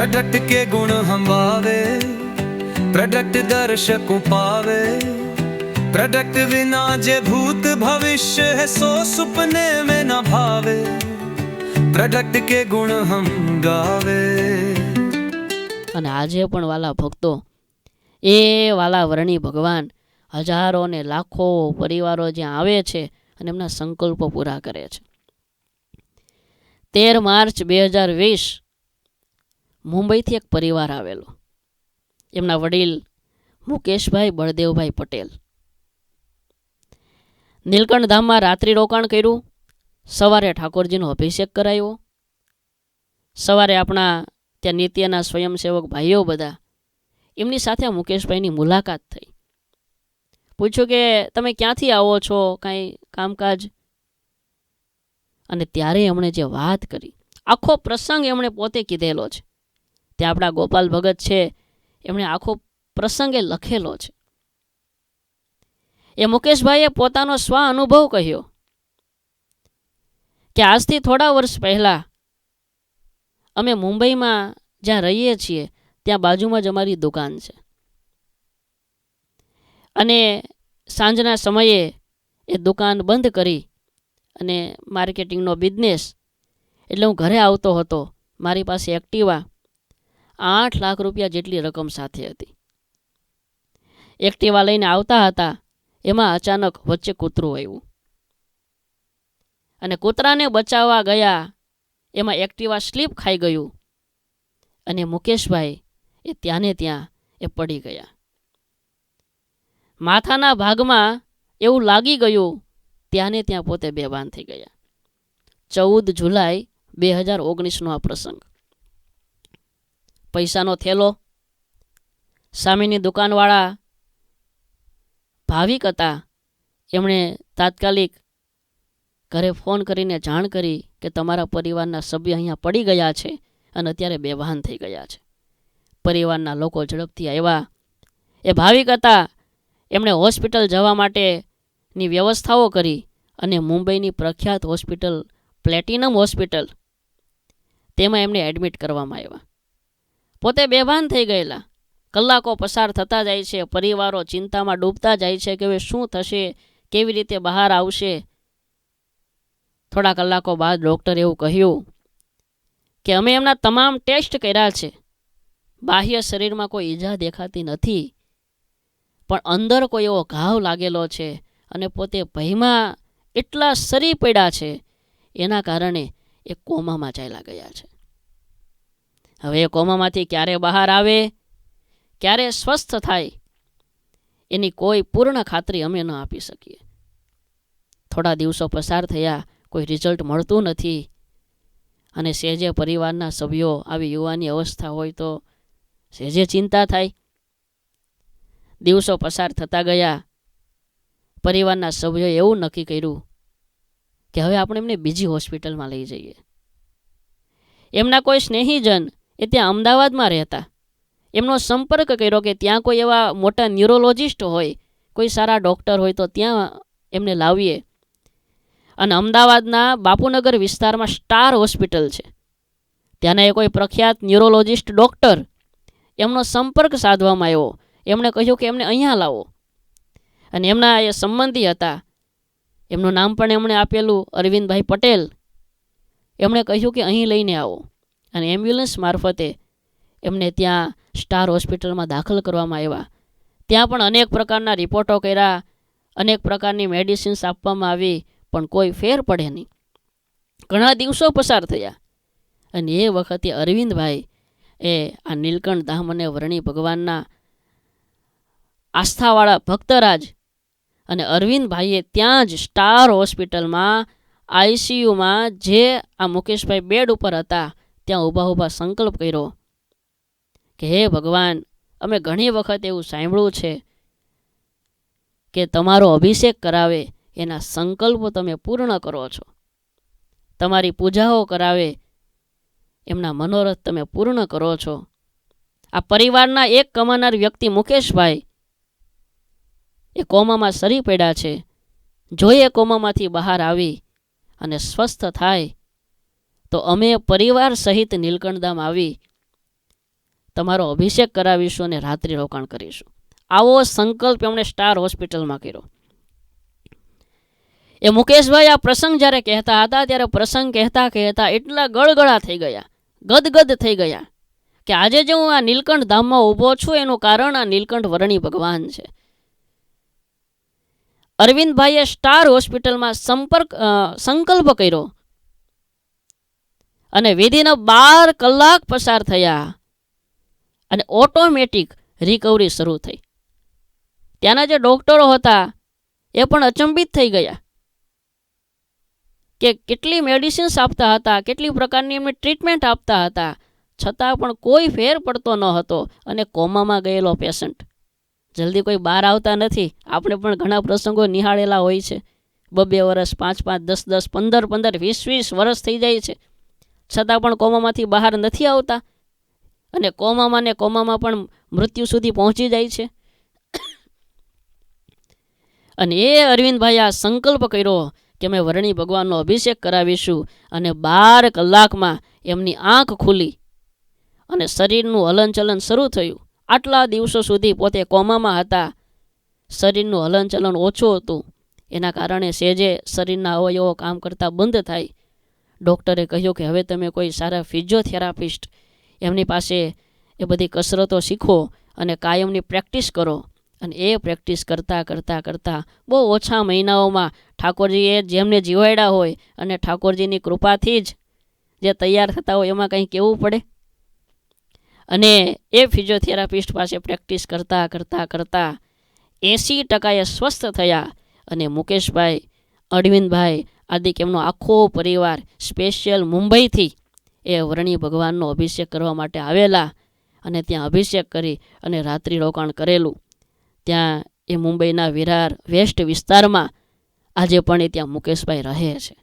પ્રગટ કે ગુણ હંભાવે પ્રગટ દર્શકો પાવે પ્રગટ વિના જે ભૂત ભવિષ્ય હે સો સુપને મે ના ભાવે પ્રગટ કે ગુણ હમ ગાવે અને આજે પણ વાલા ભક્તો, એ વાલા વરણી ભગવાન હજારો ને લાખો પરિવારો જ્યાં આવે છે અને એમના સંકલ્પો પૂરા કરે છે. તેર માર્ચ બે હજાર વીસ મુંબઈથી એક પરિવાર આવેલો. એમના વડીલ મુકેશભાઈ બળદેવભાઈ પટેલ. નીલકંઠ ધામમાં રાત્રિ રોકાણ કર્યું. સવારે ઠાકોરજીનો અભિષેક કરાયો. સવારે આપણા ત્યાં નિત્યના સ્વયંસેવક ભાઈઓ બધા એમની સાથે મુકેશભાઈની મુલાકાત થઈ. પૂછ્યું કે, તમે ક્યાંથી આવો છો? કાંઈ કામકાજ? અને ત્યારે એમણે જે વાત કરી, આખો પ્રસંગ એમણે પોતે કીધેલો છે. તે આપણા ગોપાલ ભગત છે, એમણે આખો પ્રસંગે લખેલો છે. એ મુકેશભાઈએ પોતાનો સ્વ અનુભવ કહ્યો કે આજથી થોડા વર્ષ પહેલા અમે મુંબઈમાં જ્યાં રહીએ છીએ, ત્યાં બાજુમાં જ અમારી દુકાન છે. અને સાંજના સમયે એ દુકાન બંધ કરી અને માર્કેટિંગનો બિઝનેસ, એટલે હું ઘરે આવતો હતો, મારી પાસે એક્ટિવા આઠ લાખ રૂપિયા જેટલી રકમ સાથે હતી. એક્ટિવા લઈને આવતા હતા, એમાં અચાનક વચ્ચે કૂતરું આવ્યું. અને કૂતરાને બચાવવા ગયા, એમાં એક્ટિવા સ્લીપ ખાઈ ગયું અને મુકેશભાઈ એ ત્યાંને ત્યાં એ પડી ગયા. માથાના ભાગમાં એવું લાગી ગયું, ત્યાંને ત્યાં પોતે બેભાન થઈ ગયા. ચૌદ જુલાઈ બે હજાર ઓગણીસનો આ પ્રસંગ. પૈસાનો થેલો. સામેની દુકાનવાળા ભાવિક હતા. એમણે તાત્કાલિક ઘરે ફોન કરીને જાણ કરી કે તમારા પરિવારના સભ્ય અહીંયા પડી ગયા છે અને અત્યારે બેભાન થઈ ગયા છે. પરિવારના લોકો ઝડપથી આવ્યા. એ ભાવિક હતા. એમણે હોસ્પિટલ જવા માટેની વ્યવસ્થાઓ કરી અને મુંબઈની પ્રખ્યાત હોસ્પિટલ પ્લેટિનમ હોસ્પિટલ. તેમાં એમને એડમિટ કરવામાં આવ્યા. પોતે બેભાન થઈ ગયેલા. કલાકો પસાર થતા જાય છે, પરિવારો ચિંતામાં ડૂબતા જાય છે કે હવે શું થશે, કેવી રીતે બહાર આવશે. થોડા કલાકો બાદ ડૉક્ટર એવું કહ્યું કે, અમે એમના તમામ ટેસ્ટ કર્યા છે. બાહ્ય શરીરમાં કોઈ ઈજા દેખાતી નથી. પણ અંદર કોઈ એવો ઘાવ લાગેલો છે અને પોતે ભયમાં એટલા સરી પડ્યા છે. એના કારણે એ કોમામાં ચાલ્યા ગયા છે. હવે કોમામાંથી ક્યારે બહાર આવે? ક્યારે સ્વસ્થ થાય? એની કોઈ પૂર્ણ ખાતરી અમે ન આપી શકીએ. થોડા દિવસો પસાર થયા, કોઈ રિઝલ્ટ મળતું નથી. અને સેજે પરિવારના સભ્યો આવી યુવાની અવસ્થા હોય તો સેજે ચિંતા થાય. દિવસો પસાર થતા ગયા. પરિવારના સભ્યોએ એવું નક્કી કર્યું કે હવે આપણે એમને બીજી હોસ્પિટલમાં લઈ જઈએ. એમના કોઈ સ્નેહીજન એ ત્યાં અમદાવાદમાં રહેતા. એમનો સંપર્ક કર્યો કે ત્યાં કોઈ એવા મોટા ન્યુરોલોજિસ્ટ હોય, કોઈ સારા ડૉક્ટર હોય તો ત્યાં એમને લાવીએ. અને અમદાવાદના બાપુનગર વિસ્તારમાં સ્ટાર હોસ્પિટલ છે. ત્યાંના એ કોઈ પ્રખ્યાત ન્યુરોલોજિસ્ટ ડૉક્ટર એમનો સંપર્ક સાધવામાં આવ્યો. એમણે કહ્યું કે એમને અહીંયા લાવો. અને એમના એ સંબંધી હતા. એમનું નામ પણ એમણે આપેલું અરવિંદભાઈ પટેલ. એમણે કહ્યું કે અહીં લઈને આવો. અને એમ્બ્યુલન્સ મારફતે એમને ત્યાં સ્ટાર હોસ્પિટલમાં દાખલ કરવામાં આવ્યા. ત્યાં પણ અનેક પ્રકારના રિપોર્ટો કર્યા, અનેક પ્રકારની મેડિસિન્સ આપવામાં આવી, પણ કોઈ ફેર પડે નહીં. ઘણા દિવસો પસાર થયા અને એ વખતે અરવિંદભાઈ એ આ નીલકંઠ ધામ અને વર્ણી ભગવાનના આસ્થાવાળા ભક્તરાજ અને અરવિંદભાઈએ ત્યાં જ સ્ટાર હોસ્પિટલમાં આઈસીયુમાં જે આ મુકેશભાઈ બેડ ઉપર હતા ત્યાં ઊભા ઊભા સંકલ્પ કર્યો કે, હે ભગવાન, અમે ઘણી વખત એવું સાંભળ્યું છે કે તમારો અભિષેક કરાવે, એના સંકલ્પો તમે પૂર્ણ કરો છો. તમારી પૂજાઓ કરાવે, એમના મનોરથ તમે પૂર્ણ કરો છો. આ પરિવારના એક કમાનાર વ્યક્તિ મુકેશભાઈ, એ કોમામાં સરી પડ્યા છે. જો એ કોમામાંથી બહાર આવી અને સ્વસ્થ થાય તો અમે પરિવાર સહિત નીલકંઠધામ આવી તમારો અભિષેક કરાવીશું અને રાત્રિ રોકાણ કરીશું. આવો સંકલ્પ એમણે સ્ટાર હોસ્પિટલમાં કર્યો. એ મુકેશભાઈ આ પ્રસંગ જ્યારે કહેતા હતા, ત્યારે પ્રસંગ કહેતા કહેતા એટલા ગળગળા થઈ ગયા, ગદગદ થઈ ગયા કે આજે જે હું આ નીલકંઠ ધામમાં ઊભો છું, એનું કારણ આ નીલકંઠ વર્ણી ભગવાન છે. અરવિંદભાઈએ સ્ટાર હોસ્પિટલમાં સંપર્ક સંકલ્પ કર્યો અને વિધિના બાર કલાક પસાર થયા અને ઓટોમેટિક રિકવરી શરૂ થઈ. ત્યાંના જે ડોક્ટરો હતા, એ પણ અચંબિત થઈ ગયા કે કેટલી મેડિસિન્સ આપતા હતા, કેટલી પ્રકારની એમને ટ્રીટમેન્ટ આપતા હતા, છતાં પણ કોઈ ફેર પડતો ન હતો અને કોમામાં ગયેલો પેશન્ટ જલ્દી કોઈ બહાર આવતા નથી. આપણે પણ ઘણા પ્રસંગો નિહાળેલા હોય છે. બબે વર્ષ પાંચ પાંચ દસ દસ પંદર પંદર વીસ વીસ વર્ષ થઈ જાય છે. છતાં પણ કોમામાંથી બહાર નથી આવતા. અને કોમામાં ને કોમામાં પણ મૃત્યુ સુધી પહોંચી જાય છે. અને એ અરવિંદભાઈ આ સંકલ્પ કર્યો કે અમે વરણી ભગવાનનો અભિષેક કરાવીશું અને બાર કલાકમાં એમની આંખ ખુલી અને શરીરનું હલનચલન શરૂ થયું. આટલા દિવસો સુધી પોતે કોમામાં હતા. શરીરનું હલનચલન ઓછું હતું. એના કારણે સેજે શરીરના અવયવો કામ કરતાં બંધ થાય. ડૉક્ટરે કહ્યું કે હવે તમે કોઈ સારા ફિઝિયોથેરાપિસ્ટ, એમની પાસે એ બધી કસરતો શીખો અને કાયમની પ્રેક્ટિસ કરો. અને એ પ્રેક્ટિસ કરતાં કરતાં કરતાં બહુ ઓછા મહિનાઓમાં ઠાકોરજીએ જેમને જીવાડ્યા હોય અને ઠાકોરજીની કૃપાથી જ જે તૈયાર થતા હોય એમાં કંઈ કહેવું પડે? અને એ ફિઝિયોથેરાપિસ્ટ પાસે પ્રેક્ટિસ કરતાં કરતાં કરતાં એંસી ટકાએ સ્વસ્થ થયા અને મુકેશભાઈ, અરવિંદભાઈ આદિ એમનો આખો પરિવાર સ્પેશિયલ મુંબઈથી એ વરણી ભગવાનનો અભિષેક કરવા માટે આવેલા અને ત્યાં અભિષેક કરી અને રાત્રિ રોકાણ કરેલું. ત્યાં એ મુંબઈના વિરાર વેસ્ટ વિસ્તારમાં આજે પણ એ ત્યાં મુકેશભાઈ રહે છે.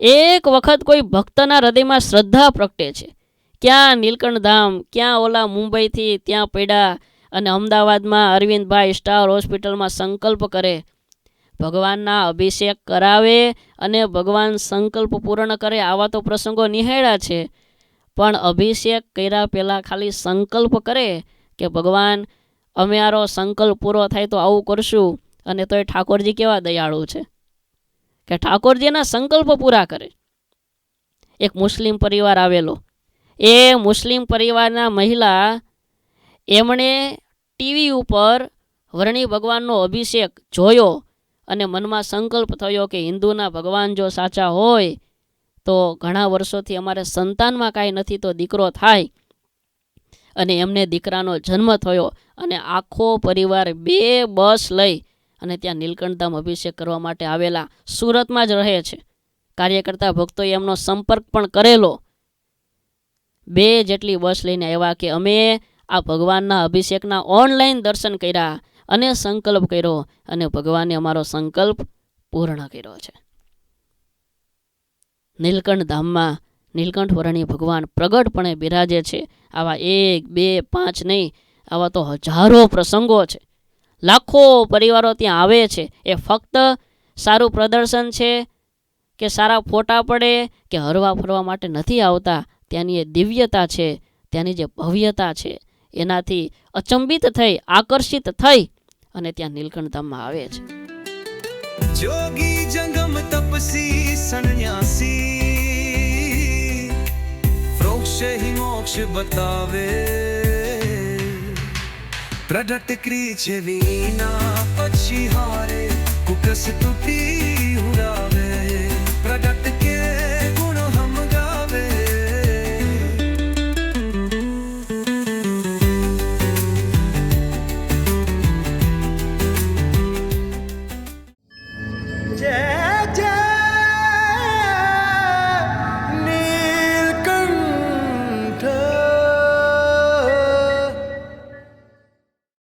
એક વખત કોઈ ભક્તના હૃદયમાં શ્રદ્ધા પ્રગટે છે. ક્યાં નીલકંઠ ધામ ક્યાં ઓલા મુંબઈથી ત્યાં પડ્યા અને અમદાવાદમાં અરવિંદભાઈ સ્ટાર હોસ્પિટલમાં સંકલ્પ કરે ભગવાનના અભિષેક કરાવે અને ભગવાન સંકલ્પ પૂર્ણ કરે આવા તો પ્રસંગો નિહાળ્યા છે. પણ અભિષેક કર્યા પહેલાં ખાલી સંકલ્પ કરે કે ભગવાન, અમે આરો સંકલ્પ પૂરો થાય તો આવું કરશું અને તોય ઠાકોરજી કેવા દયાળુ છે? કે ઠાકોરજીના સંકલ્પ પૂરા કરે. એક મુસ્લિમ પરિવાર આવેલો. એ મુસ્લિમ પરિવારના મહિલા એમણે ટીવી ઉપર વર્ણી ભગવાનનો અભિષેક જોયો અને મનમાં સંકલ્પ થયો કે હિન્દુના ભગવાન જો સાચા હોય, તો ઘણા વર્ષોથી અમારે સંતાનમાં કાંઈ નથી તો દીકરો થાય. અને એમને દીકરાનો જન્મ થયો અને આખો પરિવાર બે બસ લઈ અને ત્યાં નીલકંઠધામ અભિષેક કરવા માટે આવેલા સુરતમાં જ રહે છે. કાર્યકર્તા ભક્તોએ એમનો સંપર્ક પણ કરેલો. બે જેટલી બસ લઈને આવ્યા કે અમે આ ભગવાનના અભિષેકના ઓનલાઈન દર્શન કર્યા અને સંકલ્પ કર્યો અને ભગવાને અમારો સંકલ્પ પૂર્ણ કર્યો છે. નીલકંઠ ધામમાં નીલકંઠ વર્ણી ભગવાન પ્રગટપણે બિરાજે છે. આવા એક, બે, પાંચ નહીં, આવા તો હજારો પ્રસંગો છે. લાખો પરિવારો ત્યાં આવે છે. એ ફક્ત સારું પ્રદર્શન છે કે સારા ફોટા પડે કે હરવા ફરવા માટે નથી આવતા. ત્યાંની એ દિવ્યતા છે, ત્યાંની જે ભવ્યતા છે, એનાથી અચંબિત થઈ, આકર્ષિત થઈ અને ત્યાં નીલકંઠ ધામમાં આવે છે. જોગી જંગમ તપસી સંન્યાસી. વૃક્ષ હિ મોક્ષ બતાવે. પ્રડટ ક્રીચ વિના પછી હારે કુકસ તૂટી